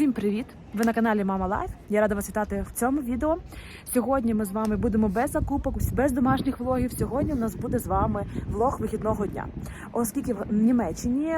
Всім привіт! Ви на каналі Мама Лайф. Я рада вас вітати в цьому відео. Сьогодні ми з вами будемо без закупок, без домашніх влогів. Сьогодні у нас буде з вами влог вихідного дня. Оскільки в Німеччині,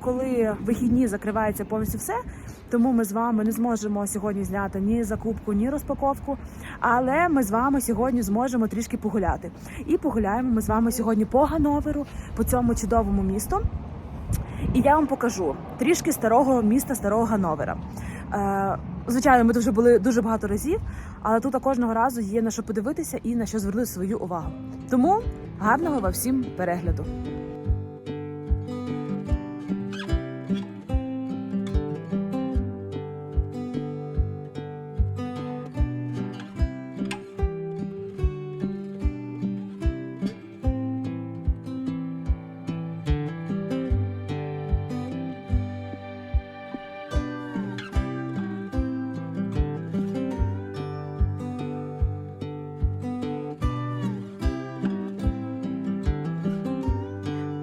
коли вихідні закривається повністю все, тому ми з вами не зможемо сьогодні зняти ні закупку, ні розпаковку. Але ми з вами сьогодні зможемо трішки погуляти. І погуляємо ми з вами сьогодні по Гановеру, по цьому чудовому місту. І я вам покажу трішки старого міста, старого Гановера. Е, звичайно, ми тут вже були дуже багато разів, але тут кожного разу є на що подивитися і на що звернути свою увагу. Тому гарного вам всім перегляду.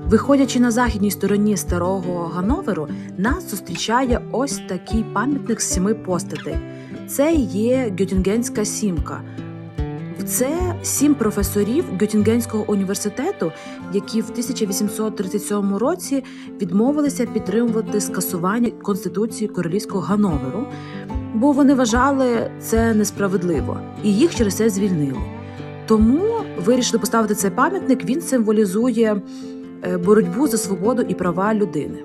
Виходячи на західній стороні старого Гановеру, нас зустрічає ось такий пам'ятник з сіми постатей. Це є Гьотінгенська сімка. Це сім професорів Гьотінгенського університету, які в 1837 році відмовилися підтримувати скасування конституції королівського Гановеру, бо вони вважали це несправедливо, і їх через це звільнили. Тому вирішили поставити цей пам'ятник. Він символізує боротьбу за свободу і права людини.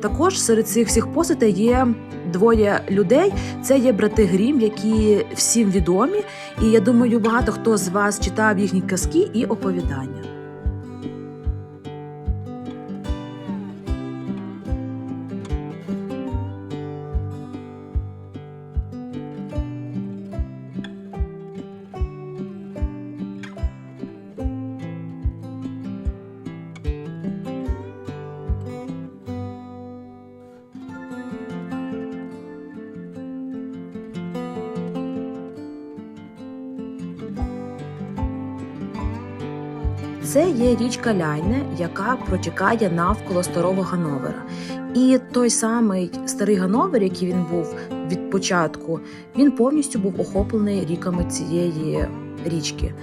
Також серед цих всіх постатей є двоє людей. Це є брати Грім, які всім відомі. І я думаю, багато хто з вас читав їхні казки і оповідання. Це є річка Ляйне, яка протікає навколо старого Гановера. І той самий старий Гановер, який він був від початку, він повністю був охоплений ріками цієї річки.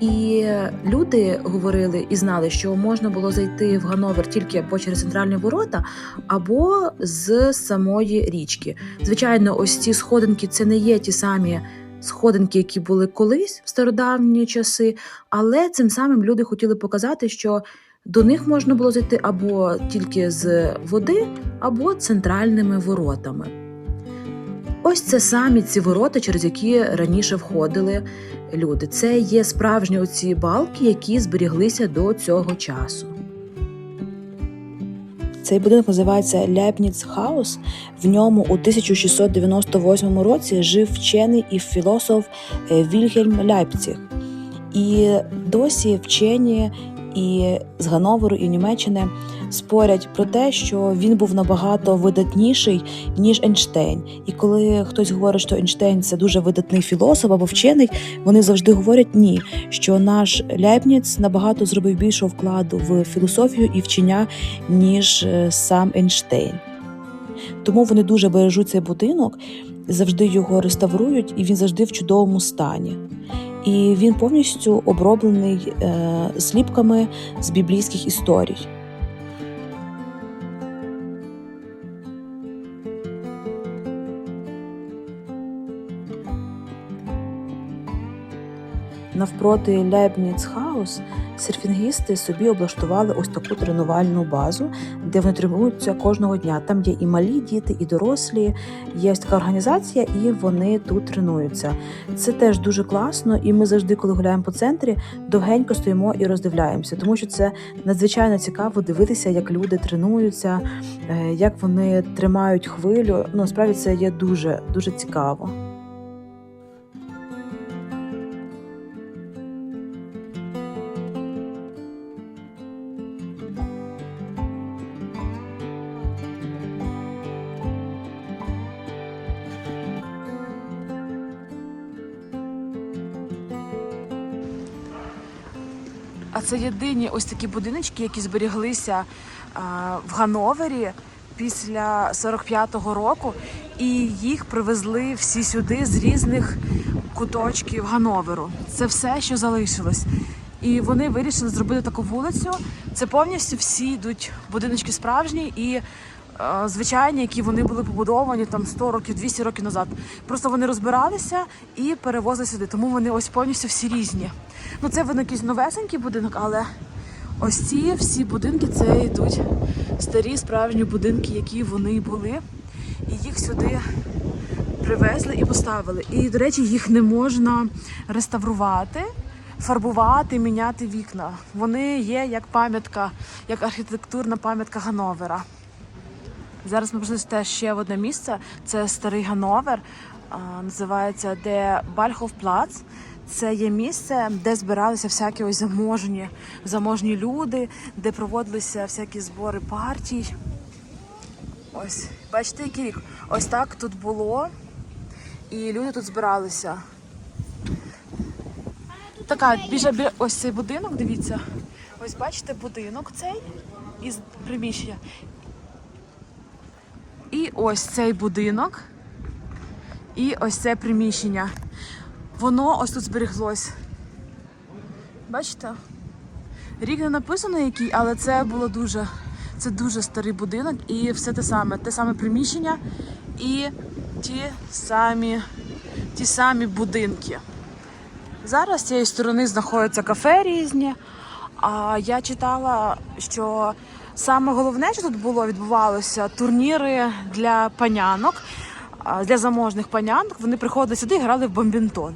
І люди говорили і знали, що можна було зайти в Гановер тільки або через центральні ворота, або з самої річки. Звичайно, ось ці сходинки це не є ті самі сходинки, які були колись в стародавні часи, але цим самим люди хотіли показати, що до них можна було зайти або тільки з води, або центральними воротами. Ось це самі ці ворота, через які раніше входили люди. Це є справжні оці балки, які зберіглися до цього часу. Цей будинок називається Ляпніц Хаус. В ньому у 1698 році жив вчений і філософ е, Вільгельм Ляйпціг. І досі вчені і з Гановеру, і Німеччини спорять про те, що він був набагато видатніший ніж Ейнштейн. І коли хтось говорить, що Ейнштейн це дуже видатний філософ або вчений, вони завжди говорять ні, що наш Ляйпніц набагато зробив більшого вкладу в філософію і вчення, ніж е, сам Ейнштейн. Тому вони дуже бережуть цей будинок, завжди його реставрують, і він завжди в чудовому стані. І він повністю оброблений е, сліпками з біблійських історій. Навпроти Лебніц Хаус серфінгісти собі облаштували ось таку тренувальну базу, де вони тренуються кожного дня. Там є і малі діти, і дорослі. Є така організація, і вони тут тренуються. Це теж дуже класно, і ми завжди, коли гуляємо по центрі, довгенько стоїмо і роздивляємося, тому що це надзвичайно цікаво дивитися, як люди тренуються, е, як вони тримають хвилю. Ну справді це є дуже дуже цікаво. Це єдині ось такі будиночки, які зберіглися в Гановері. після 45-го року, і їх привезли всі сюди з різних куточків Гановеру. Це все, що залишилось. І вони вирішили зробити таку вулицю. Це повністю всі йдуть будиночки справжні і звичайні, які вони були побудовані там 100 років, 200 років назад. Просто вони розбиралися і перевозили сюди. Тому вони ось повністю всі різні. Ну це видно якийсь новесенький будинок, але ось ці всі будинки це йдуть старі справжні будинки, які вони були. І їх сюди привезли і поставили. І, до речі, їх не можна реставрувати, фарбувати, міняти вікна. Вони є як пам'ятка, як архітектурна пам'ятка Гановера. Зараз ми прийшли ще в одне місце. Це старий Гановер, називається де Бальховплац. Це є місце, де збиралися всякі ось заможні, заможні люди, де проводилися всякі збори партій. Ось, бачите, який рік. Ось так тут було. І люди тут збиралися. Така, біжа, біля, ось цей будинок, дивіться. Ось бачите будинок цей із приміщення. І ось цей будинок. І ось це приміщення. Воно ось тут збереглось. Бачите? Рік не написано який, але це було дуже. Це дуже старий будинок і все те саме. Те саме приміщення і ті самі, ті самі будинки. Зараз з цієї сторони знаходяться кафе різні. А я читала, що саме головне, що тут було, відбувалося турніри для панянок, для заможних панянок. Вони приходили сюди і грали в бомбінтон.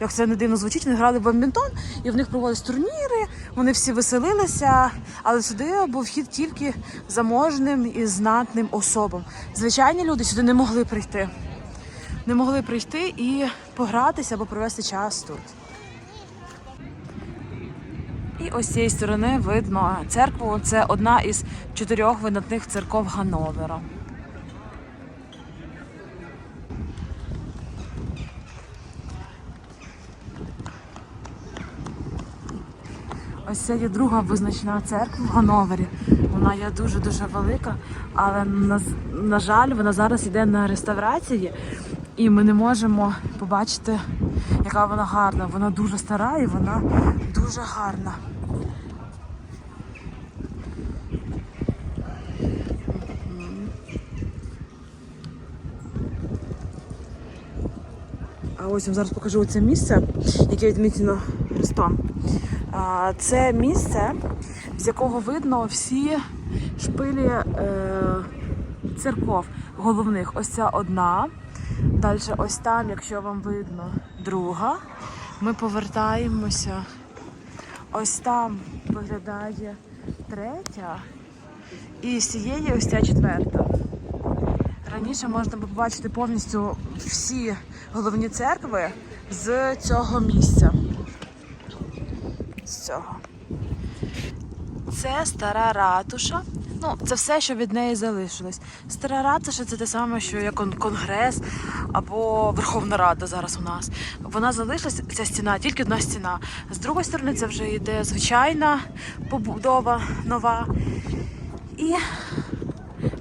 Як це не дивно звучить, вони грали в бомбінтон, і в них проводились турніри, вони всі веселилися, але сюди був вхід тільки заможним і знатним особам. Звичайні люди сюди не могли прийти. Не могли прийти і погратися або провести час тут. І ось з цієї сторони видно церкву. Це одна із чотирьох видатних церков Гановера. Ось це є друга визначна церква в Гановері. Вона є дуже-дуже велика, але на, на жаль, вона зараз йде на реставрації, і ми не можемо побачити, яка вона гарна. Вона дуже стара і вона дуже гарна. А ось я вам зараз покажу це місце, яке відмічено хрестом. Це місце, з якого видно всі шпилі е, церков головних. Ось ця одна. Далі ось там, якщо вам видно, друга. Ми повертаємося. Ось там виглядає третя. І з цієї ось ця четверта. Раніше можна було побачити повністю всі головні церкви з цього місця. З цього. Це стара ратуша. Ну, це все, що від неї залишилось. Стара ратуша це те саме, що як конгрес або Верховна Рада зараз у нас. Вона залишилась, ця стіна, тільки одна стіна. З другої сторони, це вже йде звичайна побудова нова. І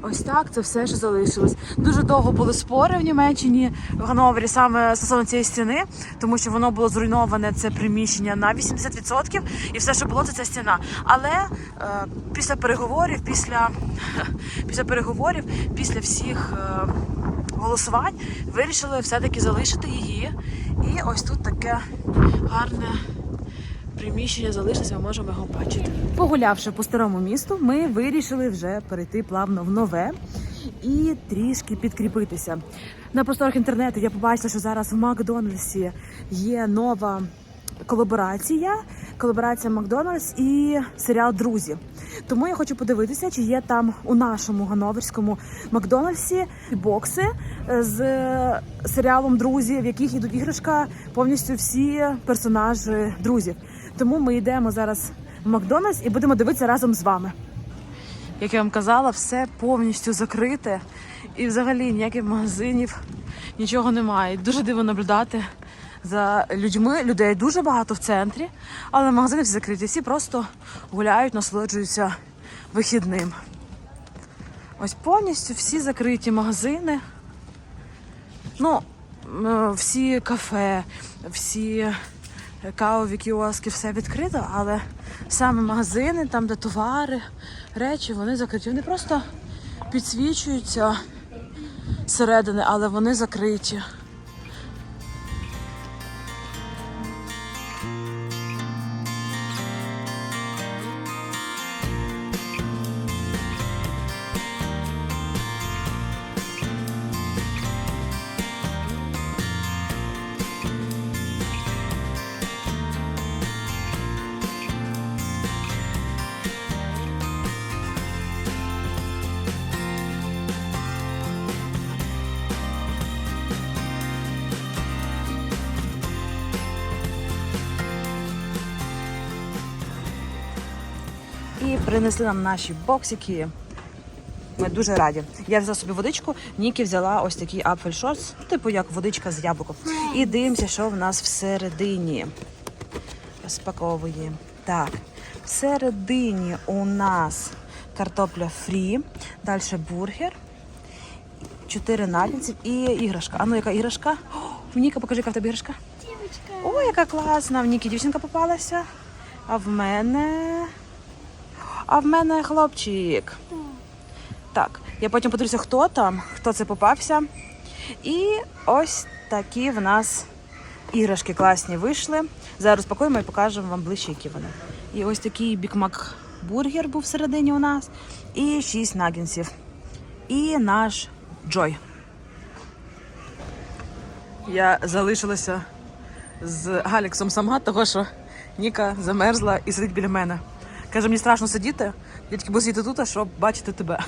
Ось так це все, що залишилось. Дуже довго були спори в Німеччині в Гановері саме стосовно цієї стіни, тому що воно було зруйноване це приміщення на 80%, і все, що було, це ця стіна. Але е, після переговорів, після, після переговорів, після всіх е, голосувань вирішили все-таки залишити її. І ось тут таке гарне приміщення залишилося, ми можемо його бачити. Погулявши по старому місту, ми вирішили вже перейти плавно в нове і трішки підкріпитися. На просторах інтернету я побачила, що зараз в Макдональдсі є нова колаборація. Колаборація Макдональдс і серіал Друзі. Тому я хочу подивитися, чи є там у нашому гановерському Макдональдсі бокси з серіалом Друзі, в яких йдуть іграшка повністю всі персонажі друзів. Тому ми йдемо зараз в Макдональдс і будемо дивитися разом з вами. Як я вам казала, все повністю закрите і взагалі ніяких магазинів, нічого немає. Дуже диво наблюдати за людьми. Людей дуже багато в центрі, але магазини всі закриті. Всі просто гуляють, насолоджуються вихідним. Ось повністю всі закриті магазини. Ну, всі кафе, всі кавові кіоски, все відкрито, але саме магазини, там, де товари, речі, вони закриті. Вони просто підсвічуються зсередини, але вони закриті. Принесли нам наші боксики. Ми дуже раді. Я взяла собі водичку, Нікі взяла ось такий апфельшос, типу як водичка з яблуком. І дивимося, що в нас всередині. Розпаковуємо. Так, всередині у нас картопля фрі, далі бургер, чотири наггетсів і іграшка. А ну яка іграшка? О, Ніка, покажи, яка в тебе іграшка. Девочка. О, яка класна! В Нікі дівчинка попалася. А в мене. А в мене хлопчик. Так, я потім подивлюся, хто там, хто це попався. І ось такі в нас іграшки класні вийшли. Зараз розпакуємо і покажемо вам ближче, які вони. І ось такий бікмак бургер був всередині у нас. І 6 нагінсів. І наш Джой. Я залишилася з Галіксом сама, того що Ніка замерзла і сидить біля мене. Каже, мені страшно сидіти, я тільки буду сидіти тут, щоб бачити тебе.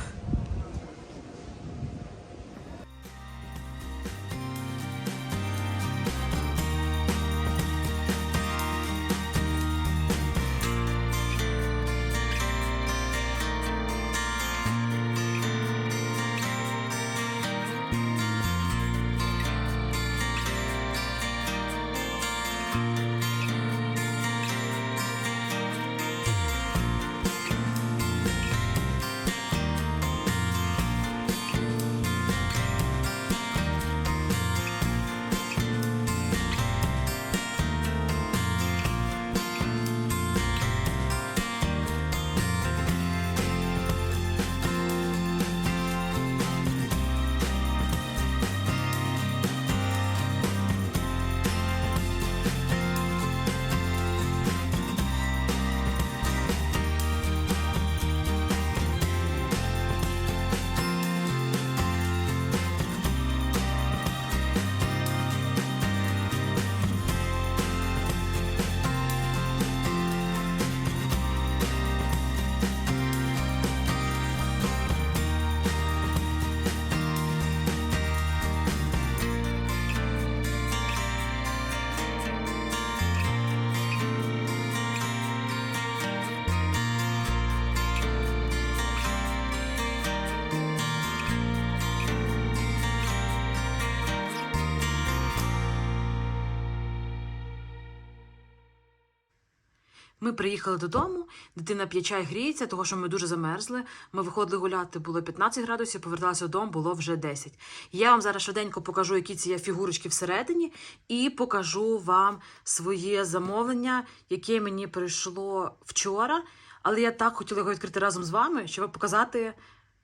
Ми приїхали додому, дитина п'є чай гріється, того що ми дуже замерзли. Ми виходили гуляти, було 15 градусів, поверталися додому, було вже 10. Я вам зараз швиденько покажу, які ці є фігурочки всередині, і покажу вам своє замовлення, яке мені прийшло вчора. Але я так хотіла його відкрити разом з вами, щоб показати,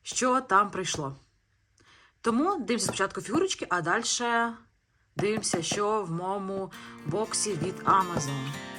що там прийшло. Тому дивимося спочатку фігурочки, а далі дивимося, що в моєму боксі від Amazon.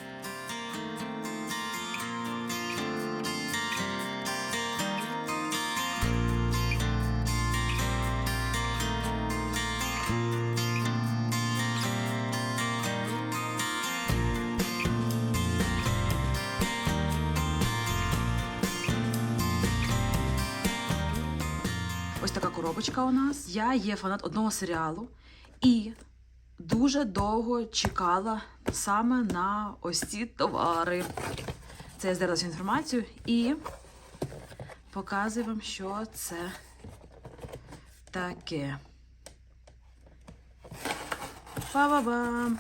Коробочка у нас. Я є фанат одного серіалу і дуже довго чекала саме на ось ці товари. Це я здерлася інформацію і показую вам, що це таке. Па-ба-бам!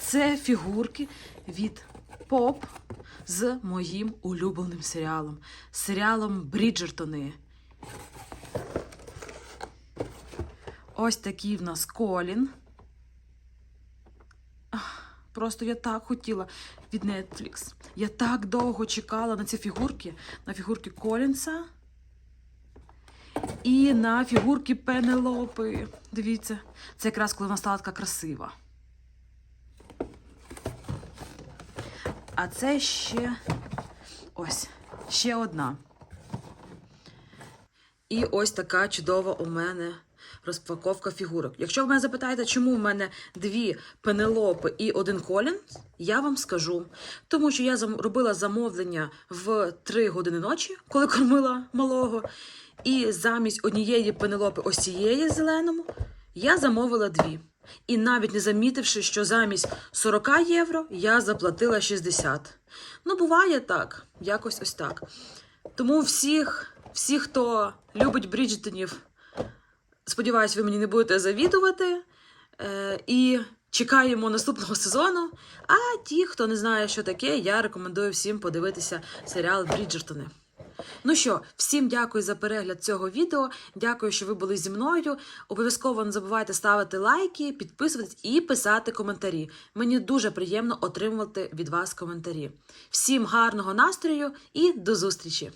Це фігурки від Поп з моїм улюбленим серіалом. Серіалом Бріджертони. Ось такий в нас Колін. Просто я так хотіла від Netflix. Я так довго чекала на ці фігурки, на фігурки Колінса і на фігурки Пенелопи. Дивіться, це якраз коли вона стала така красива. А це ще ось ще одна. І ось така чудова у мене розпаковка фігурок. Якщо ви мене запитаєте, чому в мене дві пенелопи і один Колін, я вам скажу. Тому що я робила замовлення в 3 години ночі, коли кормила малого. І замість однієї пенелопи ось цієї зеленому, я замовила дві. І навіть не замітивши, що замість 40 євро я заплатила 60. Ну, буває так, якось ось так. Тому всіх, всіх, хто любить Бріджитонів, сподіваюсь, ви мені не будете завідувати. Е, і чекаємо наступного сезону. А ті, хто не знає, що таке, я рекомендую всім подивитися серіал Бріджертони. Ну що, всім дякую за перегляд цього відео. Дякую, що ви були зі мною. Обов'язково не забувайте ставити лайки, підписуватись і писати коментарі. Мені дуже приємно отримувати від вас коментарі. Всім гарного настрою і до зустрічі!